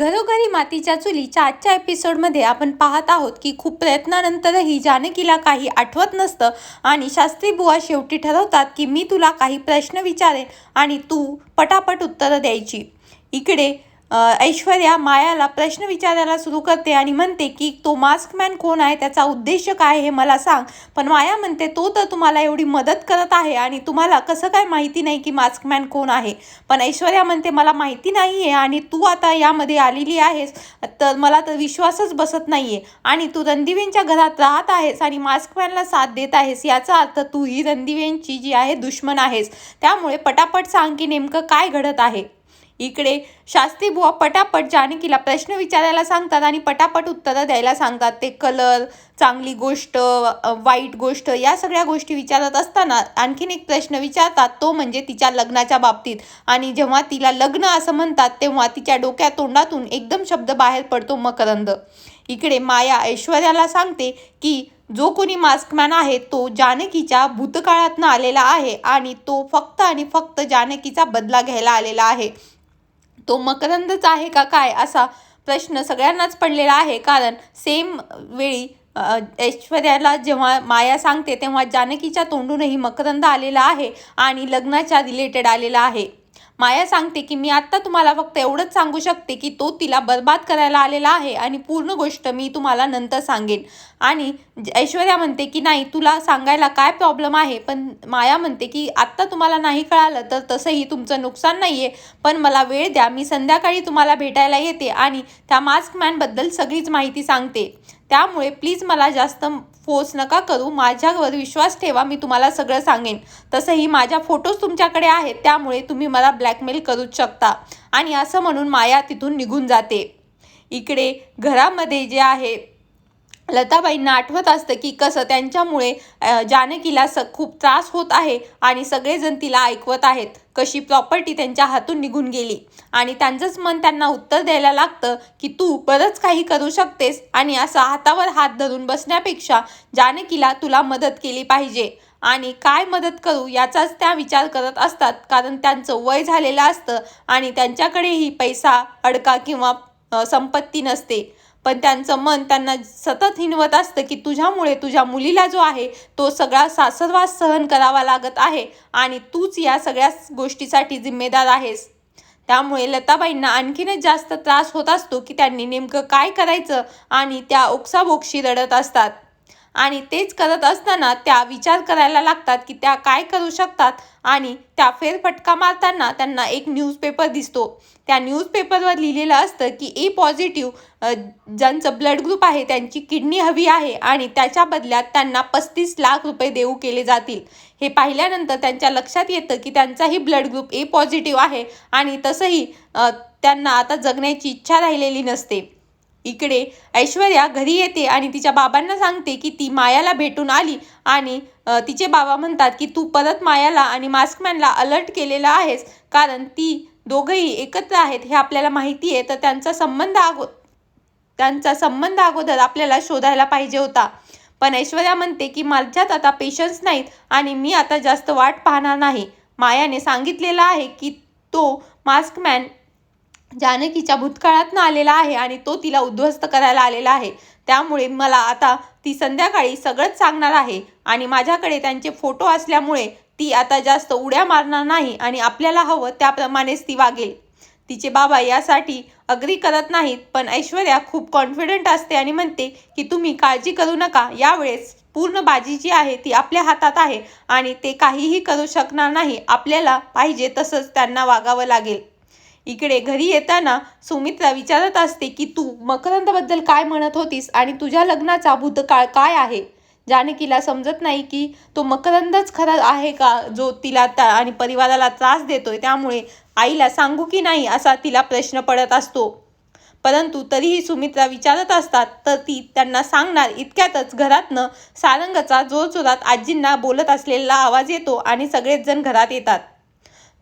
घरोघरी मातीच्या चुलीच्या आजच्या एपिसोडमध्ये आपण पाहत आहोत की खूप प्रयत्नानंतरही जानकीला काही आठवत नसतं आणि शास्त्री बुवा शेवटी ठरवतात की मी तुला काही प्रश्न विचारेन आणि तू पटापट उत्तरं द्यायची. इकडे ऐश्वर्या मायाला प्रश्न विचारायला सुरू करते आणि म्हणते की तो मास्कमॅन कोण आहे? त्याचा उद्देश काय हे मला सांग. पण माया म्हणते तो तर तुम्हाला एवढी मदत करत आहे आणि तुम्हाला कसं काय माहिती नाही की मास्कमॅन कोण आहे? पण ऐश्वर्या म्हणते मला माहिती नाही आहे आणि तू आता यामध्ये आलेली आहेस तर मला तर विश्वासच बसत नाही आहे आणि तू रणदिवेंच्या घरात राहत आहेस आणि मास्कमॅनला साथ देत आहेस याचा अर्थ तू ही रणदिवेंची जी आहे दुश्मन आहेस. त्यामुळे पटापट सांग की नेमकं काय घडत आहे. इकडे शास्त्री बुवा पटापट जानकीला प्रश्न विचारायला सांगतात आणि पटापट उत्तरं द्यायला सांगतात. ते कलर चांगली गोष्ट वाईट गोष्ट या सगळ्या गोष्टी विचारत असताना आणखीन एक प्रश्न विचारतात. तो म्हणजे तिच्या लग्नाच्या बाबतीत. आणि जेव्हा तिला लग्न असं म्हणतात तेव्हा तिच्या डोक्या तोंडातून एकदम शब्द बाहेर पडतो मकरंद. इकडे माया ऐश्वर्याला सांगते की जो कोणी मास्कमॅन आहे तो जानकीच्या भूतकाळातनं आलेला आहे आणि तो फक्त आणि फक्त जानकीचा बदला घ्यायला आलेला आहे. तो मकरंदच आहे का काय असा प्रश्न सगळ्यांनाच पडलेला आहे. कारण सेम वेळी ऐश्वर्याला जेव्हा माया सांगते तेव्हा जानकीच्या तोंडूनही मकरंद आलेला आहे आणि लग्नाच्या रिलेटेड आलेला आहे. माया सांगते की मी आत्ता तुम्हाला फक्त एवढंच सांगू शकते की तो तिला बर्बाद करायला आलेला आहे आणि पूर्ण गोष्ट मी तुम्हाला नंतर सांगेन. आणि ऐश्वर्या म्हणते की नाही तुला सांगायला काय प्रॉब्लेम आहे? पण माया म्हणते की आत्ता तुम्हाला नाही कळालं तर तसंही तुमचं नुकसान नाही आहे पण मला वेळ द्या मी संध्याकाळी तुम्हाला भेटायला येते आणि त्या मास्कमॅनबद्दल सगळीच माहिती सांगते. त्यामुळे प्लीज मला जास्त फोर्स नका करू. माझ्यावर विश्वास ठेवा मी तुम्हाला सगळं सांगेन. तसंही माझ्या फोटोज तुमच्याकडे आहेत त्यामुळे तुम्ही मला ब्लॅकमेल करूच शकता. आणि असं म्हणून माया तिथून निघून जाते. इकडे घरामध्ये जे आहे लताबाईंना आठवत असतं की कसं त्यांच्यामुळे जानकीला स खूप त्रास होत आहे आणि सगळेजण तिला ऐकवत आहेत. कशी प्रॉपर्टी त्यांच्या हातून निघून गेली. आणि त्यांचंच मन त्यांना उत्तर द्यायला लागतं की तू बरंच काही करू शकतेस आणि असं हातावर हात धरून बसण्यापेक्षा जानकीला तुला मदत केली पाहिजे. आणि काय मदत करू याचाच त्या विचार करत असतात. कारण त्यांचं वय झालेलं असतं आणि त्यांच्याकडेही पैसा अडका किंवा संपत्ती नसते. पण त्यांचं मन त्यांना सतत हिनवत असतं की तुझ्यामुळे तुझ्या मुलीला जो आहे तो सगळा सासरवास सहन करावा लागत आहे आणि तूच या सगळ्या गोष्टीसाठी जिम्मेदार आहेस. त्यामुळे लताबाईंना आणखीनच जास्त त्रास होत असतो की त्यांनी नेमकं काय करायचं आणि त्या ओक्साबोक्शी रडत असतात. आणि तेच करत असताना त्या विचार करायला लागतात की त्या काय करू शकतात आणि त्या फेरफटका मारताना त्यांना एक न्यूजपेपर दिसतो. त्या न्यूजपेपरवर लिहिलेलं असतं की ए पॉझिटिव्ह ज्यांचं ब्लड ग्रुप आहे त्यांची किडनी हवी आहे आणि त्याच्या बदल्यात त्यांना पस्तीस लाख रुपये देऊ केले जातील. हे पाहिल्यानंतर त्यांच्या लक्षात येतं की त्यांचाही ब्लड ग्रुप ए पॉझिटिव्ह आहे आणि तसंही त्यांना आता जगण्याची इच्छा राहिलेली नसते. इकडे ऐश्वर्या घरी येते आणि तिच्या बाबांना सांगते की ती मायाला भेटून आली आणि तिचे बाबा म्हणतात की तू परत मायाला आणि मास्कमॅनला अलर्ट केलेला आहेस कारण ती दोघंही एकत्र आहेत हे आपल्याला माहिती आहे. तर त्यांचा संबंध अगो त्यांचा संबंध अगोदर आपल्याला शोधायला पाहिजे होता. पण ऐश्वर्या म्हणते की माझ्यात आता पेशन्स नाहीत आणि मी आता जास्त वाट पाहणार नाही. मायाने सांगितलेलं आहे की तो मास्कमॅन जानकीच्या भूतकाळातनं आलेला आहे आणि तो तिला उद्ध्वस्त करायला आलेला आहे. त्यामुळे मला आता ती संध्याकाळी सगळंच सांगणार आहे आणि माझ्याकडे त्यांचे फोटो असल्यामुळे ती आता जास्त उड्या मारणार नाही आणि आपल्याला हवं त्याप्रमाणेच ती वागेल. तिचे बाबा यासाठी अग्री करत नाहीत पण ऐश्वर्या खूप कॉन्फिडंट असते आणि म्हणते की तुम्ही काळजी करू नका. यावेळेस पूर्ण बाजी जी आहे ती आपल्या हातात आहे आणि ते काहीही करू शकणार नाही. आपल्याला पाहिजे तसंच त्यांना वागावं लागेल. इकडे घरी येताना सुमित्रा विचारत असते की तू मकरंदबद्दल काय म्हणत होतीस आणि तुझ्या लग्नाचा भूतकाळ काय आहे? जानकीला समजत नाही की तो मकरंदच खरा आहे का जो तिला त्या आणि परिवाराला त्रास देतोय त्यामुळे आईला सांगू की नाही असा तिला प्रश्न पडत असतो. परंतु तरीही सुमित्रा विचारत असतात तर ती त्यांना सांगणार इतक्यातच घरातनं सारंगचा जोरजोरात आजींना बोलत असलेला आवाज येतो आणि सगळेच जण घरात येतात.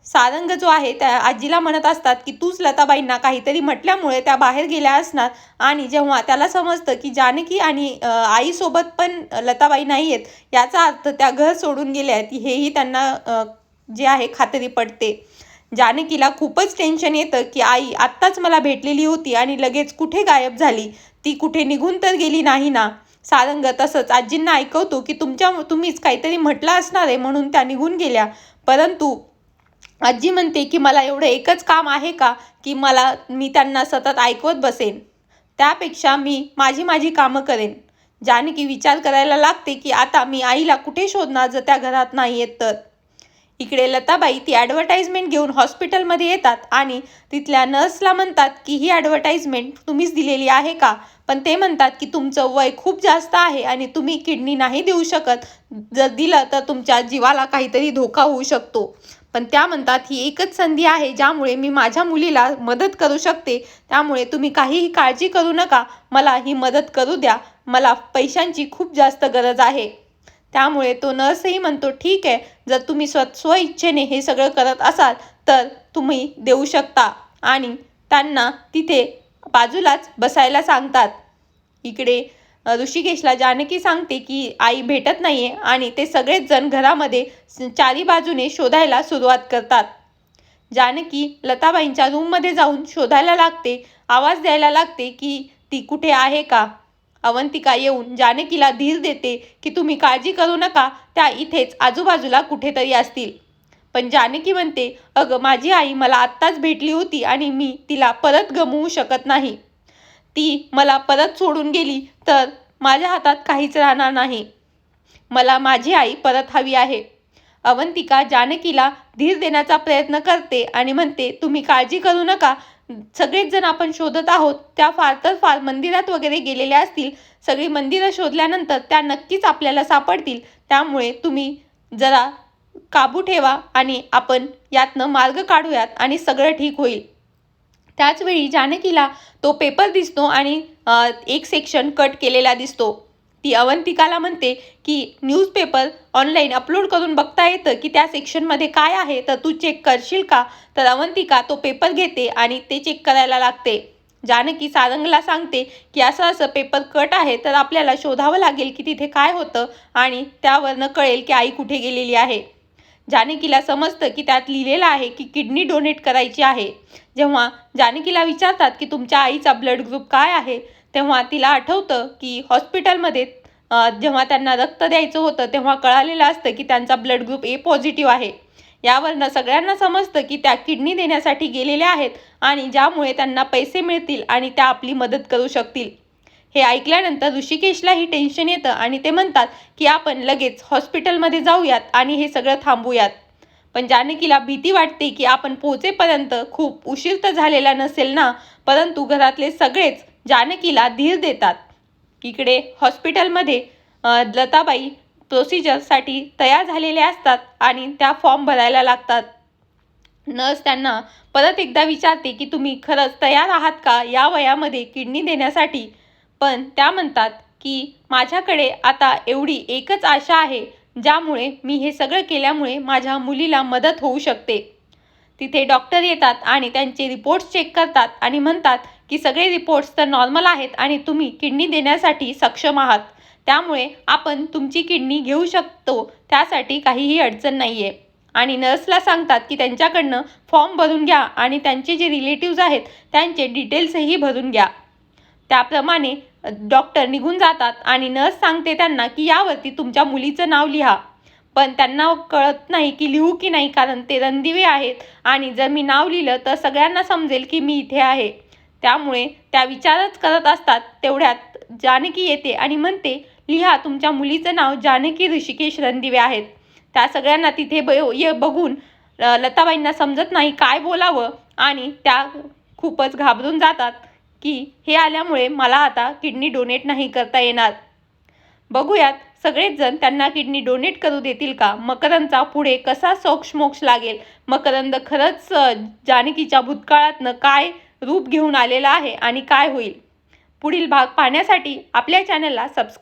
सारंग जो आहे त्या आजीला म्हणत असतात की तूच लताबाईंना काहीतरी म्हटल्यामुळे त्या बाहेर गेल्या असणार. आणि जेव्हा त्याला समजतं की जानकी आणि आईसोबत पण लताबाई नाही आहेत याचा अर्थ त्या घर सोडून गेल्या आहेत हेही त्यांना जे आहे खात्री पडते. जानकीला खूपच टेन्शन येतं की आई आत्ताच मला भेटलेली होती आणि लगेच कुठे गायब झाली? ती कुठे निघून तर गेली नाही ना? सारंग तसंच आजींना ऐकवतो की तुमच्या तुम्हीच काहीतरी म्हटलं असणार आहे म्हणून त्या निघून गेल्या. परंतु आजी म्हणते की मला एवढं एकच काम आहे का की मला मी त्यांना सतत ऐकवत बसेन? त्यापेक्षा मी माझी माझी कामं करेन. जानकी विचार करायला लागते की आता मी आईला कुठे शोधणार जर त्या घरात नाही येत तर? इकडे लताबाई ती ॲडव्हर्टाईजमेंट घेऊन हॉस्पिटलमध्ये येतात आणि तिथल्या नर्सला म्हणतात की ही ॲडव्हर्टाईजमेंट तुम्हीच दिलेली आहे का? पण ते म्हणतात की तुमचं वय खूप जास्त आहे आणि तुम्ही किडनी नाही देऊ शकत. जर दिलं तर तुमच्या जीवाला काहीतरी धोका होऊ शकतो. पण त्या म्हणतात ही एकच संधी आहे ज्यामुळे मी माझ्या मुलीला मदत करू शकते. त्यामुळे तुम्ही काहीही काळजी करू नका. मला ही मदत करू द्या. मला पैशांची खूप जास्त गरज आहे. त्यामुळे तो नर्सही म्हणतो ठीक आहे. जर तुम्ही स्व स्वइच्छेने हे सगळं करत असाल तर तुम्ही देऊ शकता. आणि त्यांना तिथे बाजूलाच बसायला सांगतात. इकडे ऋषिकेशला जानकी सांगते की आई भेटत नाहीये आणि ते सगळेच जण घरामध्ये चारी बाजूने शोधायला सुरुवात करतात. जानकी लताबाईंच्या रूममध्ये जाऊन शोधायला लागते. आवाज द्यायला लागते की ती कुठे आहे का? अवंतिका येऊन जानकीला धीर देते की तुम्ही काळजी करू नका त्या इथेच आजूबाजूला कुठेतरी असतील. पण जानकी म्हणते अगं माझी आई मला आत्ताच भेटली होती आणि मी तिला परत गमवू शकत नाही. ती मला परत सोडून गेली तर माझ्या हातात काहीच राहणार नाही. मला माझी आई परत हवी आहे. अवंतिका जानकीला धीर देण्याचा प्रयत्न करते आणि म्हणते तुम्ही काळजी करू नका. सगळेच जण आपण शोधत आहोत. त्या फार तर फार मंदिरात वगैरे गेलेल्या असतील. सगळी मंदिरं शोधल्यानंतर त्या नक्कीच आपल्याला सापडतील. त्यामुळे तुम्ही जरा काबू ठेवा आणि आपण यातनं मार्ग काढूयात आणि सगळं ठीक होईल. त्याचवेळी जानकीला तो पेपर दिसतो आणि एक सेक्शन कट केलेला दिसतो. ती अवंतिकाला म्हणते की न्यूजपेपर ऑनलाईन अपलोड करून बघता येतं की त्या सेक्शनमध्ये काय आहे? तर तू चेक करशील का? तर अवंतिका तो पेपर घेते आणि ते चेक करायला लागते. जानकी सारंगला सांगते की असं असं पेपर कट आहे तर आपल्याला शोधावं लागेल की तिथे काय होतं आणि त्यावरनं कळेल की आई कुठे गेलेली आहे. जानकीला समजतं की त्यात लिहिलेलं आहे की किडनी डोनेट करायची आहे. जेव्हा जानकीला विचारतात की तुमच्या आईचा ब्लड ग्रुप काय आहे तेव्हा तिला आठवतं की हॉस्पिटलमध्ये जेव्हा त्यांना रक्त द्यायचं होतं तेव्हा कळालेलं असतं की त्यांचा ब्लड ग्रुप ए पॉझिटिव्ह आहे. यावरनं सगळ्यांना समजतं की त्या किडनी देण्यासाठी गेलेल्या आहेत आणि ज्यामुळे त्यांना पैसे मिळतील आणि त्या आपली मदत करू शकतील. हे ऐकल्यानंतर ऋषिकेशलाही टेन्शन येतं आणि ते म्हणतात की आपण लगेच हॉस्पिटलमध्ये जाऊयात आणि हे सगळं थांबूयात. पण जानकीला भीती वाटते की आपण पोचेपर्यंत खूप उशीर तर झालेला नसेल ना? परंतु घरातले सगळेच जानकीला धीर देतात. इकडे हॉस्पिटलमध्ये लताबाई प्रोसिजरसाठी तयार झालेल्या असतात आणि त्या फॉर्म भरायला लागतात. नर्स त्यांना परत एकदा विचारते की तुम्ही खरंच तयार आहात का? या वयामध्ये किडनी देण्यासाठी पण त्या म्हणतात की माझ्याकडे आता एवढी एकच आशा आहे ज्यामुळे मी हे सगळं केल्यामुळे माझ्या मुलीला मदत होऊ शकते. तिथे डॉक्टर येतात आणि त्यांचे रिपोर्ट्स चेक करतात आणि म्हणतात की सगळे रिपोर्ट्स तर नॉर्मल आहेत आणि तुम्ही किडनी देण्यासाठी सक्षम आहात. त्यामुळे आपण तुमची किडनी घेऊ शकतो त्यासाठी काहीही अडचण नाही आहे आणि नर्सला सांगतात की त्यांच्याकडनं फॉर्म भरून घ्या आणि त्यांचे जे रिलेटिव्ज आहेत त्यांचे डिटेल्सही भरून घ्या. त्याप्रमाणे डॉक्टर निघून जातात आणि नर्स सांगते त्यांना की यावरती तुमच्या मुलीचं नाव लिहा. पण त्यांना कळत नाही की लिहू की नाही कारण ते रणदिवे आहेत आणि जर मी नाव लिहिलं तर सगळ्यांना समजेल की मी इथे आहे. त्यामुळे त्या विचारच करत असतात तेवढ्यात जानकी येते आणि म्हणते लिहा तुमच्या मुलीचं नाव जानकी ऋषिकेश रणदिवे आहेत. त्या सगळ्यांना तिथे ब ये बघून लताबाईंना समजत नाही काय बोलावं आणि त्या खूपच घाबरून जातात. की हे आल्यामुळे मला आता किडनी डोनेट नाही करता येणार. बघूयात सगळेच जण त्यांना किडनी डोनेट करू देतील का? मकरंदचा पुढे कसा सोक्षमोक्ष लागेल? मकरंद खरंच जानकीच्या भूतकाळातनं काय रूप घेऊन आलेला आहे आणि काय होईल? पुढील भाग पाहण्यासाठी आपल्या चॅनलला सबस्क्राईब